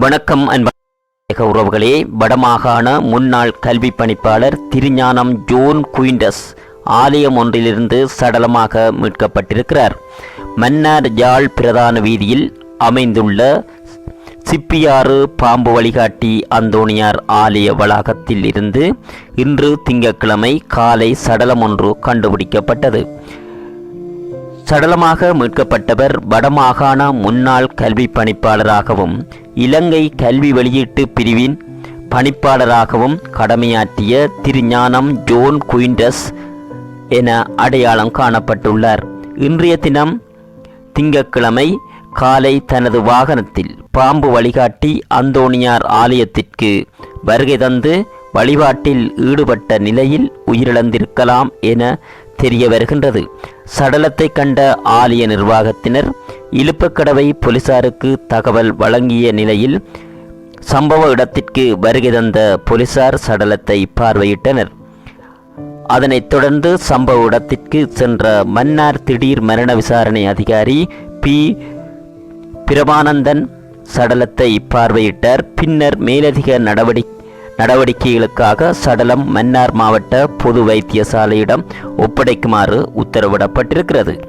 வணக்கம் அன்பக உறவுகளே வடமாகாண முன்னாள் கல்வி பணிப்பாளர் திருஞானம் ஜோன் குயிண்டஸ் ஆலயம் ஒன்றிலிருந்து சடலமாக மீட்கப்பட்டிருக்கிறார். மன்னார் ஜாழ் பிரதான வீதியில் அமைந்துள்ள சிப்பியாறு பாம்பு வழிகாட்டி அந்தோணியார் ஆலய வளாகத்தில் இருந்து இன்று திங்கட்கிழமை காலை சடலம் ஒன்று கண்டுபிடிக்கப்பட்டது. சடலமாக மீட்கப்பட்டவர் வடமாகாண முன்னாள் கல்வி பணிப்பாளராகவும் இலங்கை கல்வி வெளியீட்டு பிரிவின் பணிப்பாளராகவும் கடமையாற்றிய திருஞானம் ஜோன் குயின்டஸ் என அடையாளம் காணப்பட்டுள்ளார். இன்றைய தினம் திங்கட்கிழமை காலை தனது வாகனத்தில் பாம்பு வழிகாட்டி அந்தோணியார் ஆலயத்திற்கு வருகை தந்து வழிபாட்டில் ஈடுபட்ட நிலையில் உயிரிழந்திருக்கலாம் என தெரிய வருகின்றது. சடலத்தை கண்ட ஆலய நிர்வாகத்தினர் இழுப்புக்கடவை போலீசாருக்கு தகவல் வழங்கிய நிலையில் சம்பவ இடத்திற்கு வருகை தந்த போலீசார் சடலத்தை பார்வையிட்டனர். அதனைத் தொடர்ந்து சம்பவ இடத்திற்கு சென்ற மன்னார் திடீர் மரண விசாரணை அதிகாரி பி. பிரமானந்தன் சடலத்தை பார்வையிட்டார். பின்னர் மேலதிக நடவடிக்கை நடவடிக்கைகளுக்காக சடலம் மன்னார் மாவட்ட பொது வைத்தியசாலையிடம் ஒப்படைக்குமாறு உத்தரவிடப்பட்டிருக்கிறது.